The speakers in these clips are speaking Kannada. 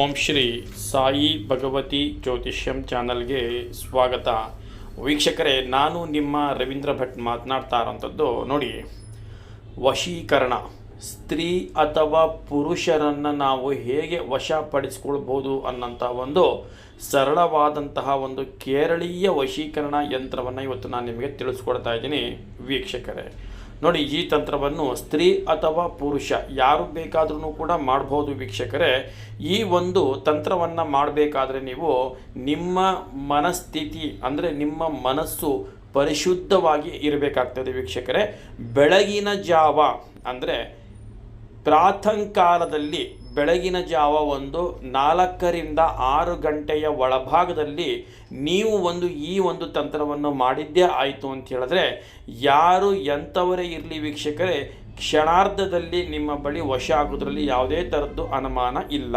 ಓಂ ಶ್ರೀ ಸಾಯಿ ಭಗವತಿ ಜ್ಯೋತಿಷ್ಯಂ ಚಾನಲ್ಗೆ ಸ್ವಾಗತ. ವೀಕ್ಷಕರೇ, ನಾನು ನಿಮ್ಮ ರವೀಂದ್ರ ಭಟ್ ಮಾತನಾಡ್ತಾ ಇರೋಂಥದ್ದು ನೋಡಿ. ವಶೀಕರಣ. ಸ್ತ್ರೀ ಅಥವಾ ಪುರುಷರನ್ನು ನಾವು ಹೇಗೆ ವಶಪಡಿಸ್ಕೊಳ್ಬೋದು ಅನ್ನೋಂಥ ಒಂದು ಸರಳವಾದಂತಹ ಒಂದು ಕೇರಳೀಯ ವಶೀಕರಣ ಯಂತ್ರವನ್ನು ಇವತ್ತು ನಾನು ನಿಮಗೆ ತಿಳಿಸ್ಕೊಡ್ತಾ ಇದ್ದೀನಿ. ವೀಕ್ಷಕರೇ ನೋಡಿ, ಈ ತಂತ್ರವನ್ನು ಸ್ತ್ರೀ ಅಥವಾ ಪುರುಷ ಯಾರು ಬೇಕಾದ್ರೂ ಕೂಡ ಮಾಡ್ಬೋದು ವೀಕ್ಷಕರೇ. ಈ ಒಂದು ತಂತ್ರವನ್ನು ಮಾಡಬೇಕಾದ್ರೆ ನೀವು ನಿಮ್ಮ ಮನಸ್ಥಿತಿ, ಅಂದರೆ ನಿಮ್ಮ ಮನಸ್ಸು ಪರಿಶುದ್ಧವಾಗಿ ಇರಬೇಕಾಗ್ತದೆ ವೀಕ್ಷಕರೇ. ಬೆಳಗಿನ ಜಾವ, ಅಂದರೆ ಪ್ರಾತಃಕಾಲದಲ್ಲಿ ಬೆಳಗಿನ ಜಾವ ಒಂದು ನಾಲ್ಕರಿಂದ ಆರು ಗಂಟೆಯ ಒಳಭಾಗದಲ್ಲಿ ನೀವು ಒಂದು ಈ ಒಂದು ತಂತ್ರವನ್ನು ಮಾಡಿದ್ದೇ ಆಯಿತು ಅಂತ ಹೇಳಿದ್ರೆ ಯಾರು ಎಂಥವರೇ ಇರಲಿ ವೀಕ್ಷಕರೇ ಕ್ಷಣಾರ್ಧದಲ್ಲಿ ನಿಮ್ಮ ಬಳಿ ವಶ ಆಗೋದ್ರಲ್ಲಿ ಯಾವುದೇ ಥರದ್ದು ಅನುಮಾನ ಇಲ್ಲ.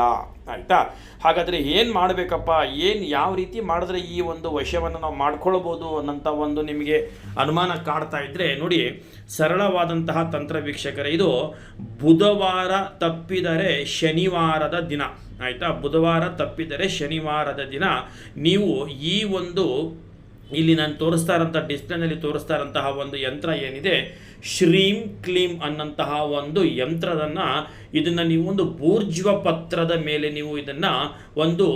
ಆಯಿತಾ? ಹಾಗಾದರೆ ಏನು ಮಾಡಬೇಕಪ್ಪ? ಏನು ಯಾವ ರೀತಿ ಮಾಡಿದ್ರೆ ಈ ಒಂದು ವಶವನ್ನು ನಾವು ಮಾಡ್ಕೊಳ್ಬೋದು ಅನ್ನೋಂಥ ಒಂದು ನಿಮಗೆ ಅನುಮಾನ ಕಾಡ್ತಾ ಇದ್ದರೆ ನೋಡಿ, ಸರಳವಾದಂತಹ ತಂತ್ರ ವೀಕ್ಷಕರೇ, ಇದು ಬುಧವಾರ ತಪ್ಪಿದರೆ ಶನಿವಾರದ ದಿನ. ಆಯಿತಾ? ಬುಧವಾರ ತಪ್ಪಿದರೆ ಶನಿವಾರದ ದಿನ. ನೀವು ಈ ಒಂದು ಇಲ್ಲಿ ನಾನು ತೋರಿಸ್ತಾ ಇರೋಂಥ ಡಿಸ್ಪ್ಲೇನಲ್ಲಿ ತೋರಿಸ್ತಾ ಇರೋಂತಹ ಒಂದು ಯಂತ್ರ ಏನಿದೆ? ಶ್ರೀಂ ಕ್ಲೀಂ ಅನ್ನಂತಹ ಒಂದು ಯಂತ್ರದನ್ನು ಇದನ್ನು ನೀವು ಒಂದು ಬೂರ್ಜ್ವ ಪತ್ರದ ಮೇಲೆ ನೀವು ಇದನ್ನು ಒಂದು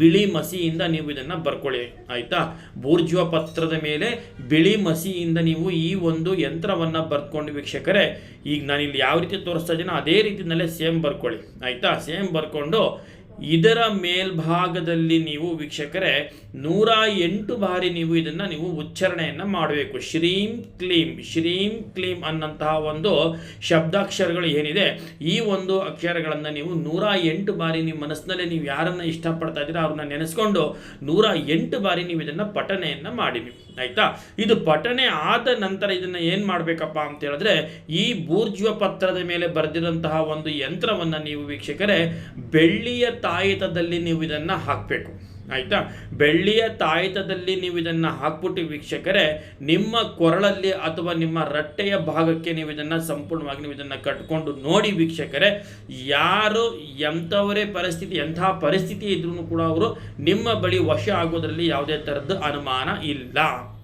ಬಿಳಿ ಮಸಿಯಿಂದ ನೀವು ಇದನ್ನು ಬರ್ಕೊಳ್ಳಿ. ಆಯಿತಾ? ಬೂರ್ಜ್ವ ಪತ್ರದ ಮೇಲೆ ಬಿಳಿ ಮಸಿಯಿಂದ ನೀವು ಈ ಒಂದು ಯಂತ್ರವನ್ನು ಬರ್ಕೊಂಡು ವೀಕ್ಷಕರೇ, ಈಗ ನಾನಿಲ್ಲಿ ಯಾವ ರೀತಿ ತೋರಿಸ್ತಾ ಇದ್ದೀನೋ ಅದೇ ರೀತಿಯಲ್ಲೇ ಸೇಮ್ ಬರ್ಕೊಳ್ಳಿ. ಆಯಿತಾ? ಸೇಮ್ ಬರ್ಕೊಂಡು ಇದರ ಮೇಲ್ಭಾಗದಲ್ಲಿ ನೀವು ವೀಕ್ಷಕರೇ, ನೂರ ಎಂಟು ಬಾರಿ ನೀವು ಇದನ್ನು ನೀವು ಉಚ್ಚಾರಣೆಯನ್ನು ಮಾಡಬೇಕು. ಶ್ರೀಂ ಕ್ಲೀಂ ಶ್ರೀಂ ಕ್ಲೀಂ ಅನ್ನಂತಹ ಒಂದು ಶಬ್ದಾಕ್ಷರಗಳು ಏನಿದೆ, ಈ ಒಂದು ಅಕ್ಷರಗಳನ್ನು ನೀವು ನೂರ ಎಂಟು ಬಾರಿ ನಿಮ್ಮ ಮನಸ್ಸಿನಲ್ಲೇ ನೀವು ಯಾರನ್ನು ಇಷ್ಟಪಡ್ತಾ ಇದ್ದೀರಾ ಅವ್ರನ್ನ ನೆನೆಸ್ಕೊಂಡು ನೂರ ಎಂಟು ಬಾರಿ ನೀವು ಇದನ್ನು ಪಠಣೆಯನ್ನು ಮಾಡಿ ಆಯಿತಾ? ಇದು ಪಠನೆ ಆದ ನಂತರ ಇದನ್ನು ಏನು ಮಾಡಬೇಕಪ್ಪ ಅಂತ ಹೇಳಿದ್ರೆ, ಈ ಬೂರ್ಜ್ವ ಪತ್ರದ ಮೇಲೆ ಬರೆದಿರುವಂತಹ ಒಂದು ಯಂತ್ರವನ್ನು ನೀವು ವೀಕ್ಷಕರೇ, ಬೆಳ್ಳಿಯ ತಾಯಿತದಲ್ಲಿ ನೀವು ಇದನ್ನು ಹಾಕಬೇಕು. ಆಯಿತಾ? ಬೆಳ್ಳಿಯ ತಾಯಿತದಲ್ಲಿ ನೀವು ಇದನ್ನು ಹಾಕ್ಬಿಟ್ಟು ವೀಕ್ಷಕರೇ, ನಿಮ್ಮ ಕೊರಳಲ್ಲಿ ಅಥವಾ ನಿಮ್ಮ ರಟ್ಟೆಯ ಭಾಗಕ್ಕೆ ನೀವು ಇದನ್ನು ಸಂಪೂರ್ಣವಾಗಿ ನೀವು ಇದನ್ನು ಕಟ್ಕೊಂಡು ನೋಡಿ ವೀಕ್ಷಕರೇ, ಯಾರು ಎಂಥವರೇ ಪರಿಸ್ಥಿತಿ, ಎಂಥ ಪರಿಸ್ಥಿತಿ ಇದ್ರೂ ಕೂಡ ಅವರು ನಿಮ್ಮ ಬಳಿ ವಶ ಆಗೋದರಲ್ಲಿ ಯಾವುದೇ ಥರದ್ದು ಅನುಮಾನ ಇಲ್ಲ.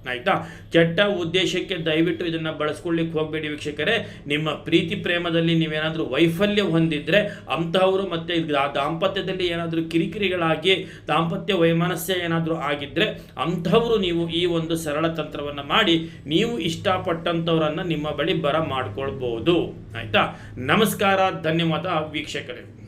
ಆಯಿತಾ? ಕೆಟ್ಟ ಉದ್ದೇಶಕ್ಕೆ ದಯವಿಟ್ಟು ಇದನ್ನು ಬಳಸ್ಕೊಳ್ಳಿಕ್ಕೆ ಹೋಗಬೇಡಿ ವೀಕ್ಷಕರೇ. ನಿಮ್ಮ ಪ್ರೀತಿ ಪ್ರೇಮದಲ್ಲಿ ನೀವೇನಾದರೂ ವೈಫಲ್ಯ ಹೊಂದಿದ್ರೆ ಅಂಥವರು ಮತ್ತು ದಾಂಪತ್ಯದಲ್ಲಿ ಏನಾದರೂ ಕಿರಿಕಿರಿಗಳಾಗಿ, ದಾಂಪತ್ಯ ವೈಮನಸ್ಯ ಏನಾದರೂ ಆಗಿದ್ದರೆ ಅಂಥವರು ನೀವು ಈ ಒಂದು ಸರಳ ತಂತ್ರವನ್ನು ಮಾಡಿ ನೀವು ಇಷ್ಟಪಟ್ಟಂಥವರನ್ನು ನಿಮ್ಮ ಬಳಿ ಬರ ಮಾಡ್ಕೊಳ್ಬೋದು. ಆಯಿತಾ? ನಮಸ್ಕಾರ, ಧನ್ಯವಾದ ವೀಕ್ಷಕರೇ.